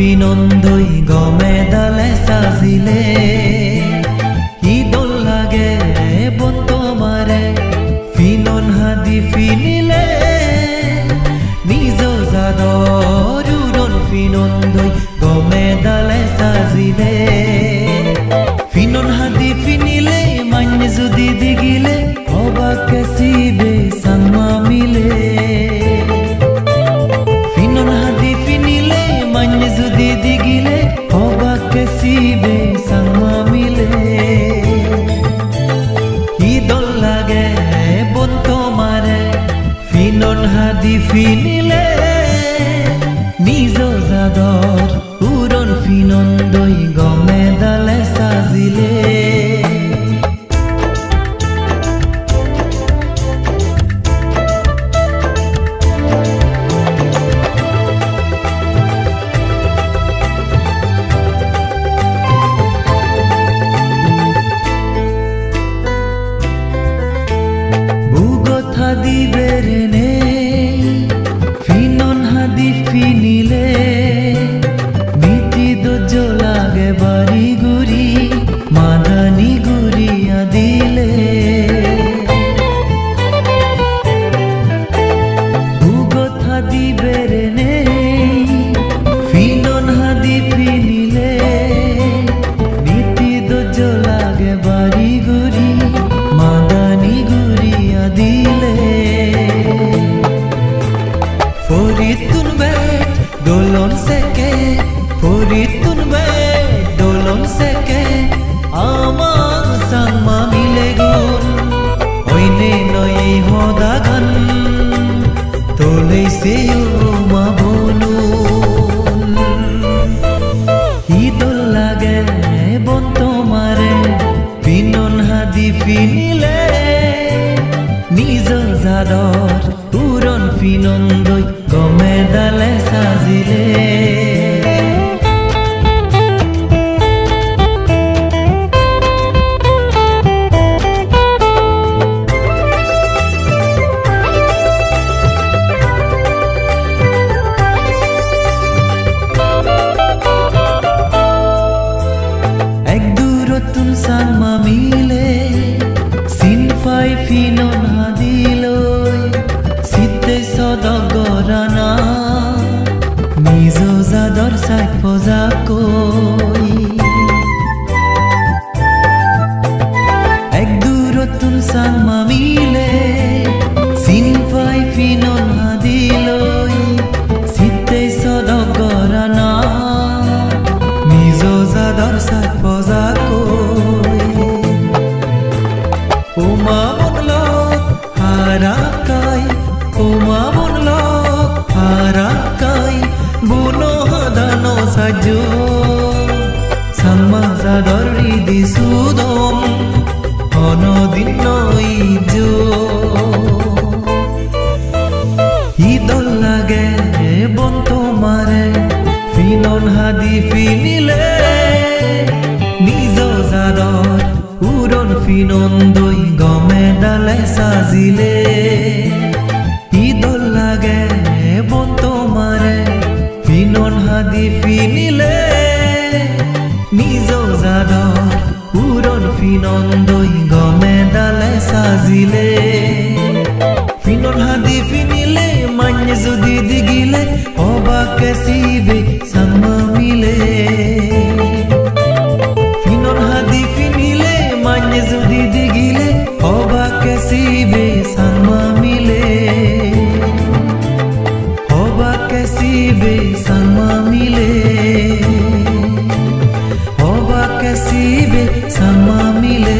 বিনন্দই গমে দলে সাজিলে। ফিনন হাদি ফিনিলে নিজ জাদর পুরন ফিনন দৈ ফরিতুন বে দোলন সেকে ফরিতুন বে দোলন সেকে, আমার সাংমা মিলে গুন ওইনে নয় হদা গান তোলে সে মা ইদল লাগে বন তোমারে হাদি ফিনিলে, নিজ জাদর পুরন ফিনন দই দালে সাজিলে। সিনফাই ফিনন হাদিলই সিতে সদগরানা নিজ সাই পজা কই উমা মনলক হারাকাই উমা মনলক হারাকাই বুনো হাদানো সাজো। সাম্মা সাদর হৃদি সুদম অনদিন নইজো দৈ গমে ডালে সাজিলে। ইদল লাগে বন তোমারে, ফিনন হাদি ফিনিলে। নিজ জাদর উৰণ ফিনন দৈ গমে ডালে সাজিলে। ফিনন হাদি ফিনিলে মান্য যদি দিগিলে অবাকে সিবে ಹಸಿವೆ ಸಮಮಿಲೇ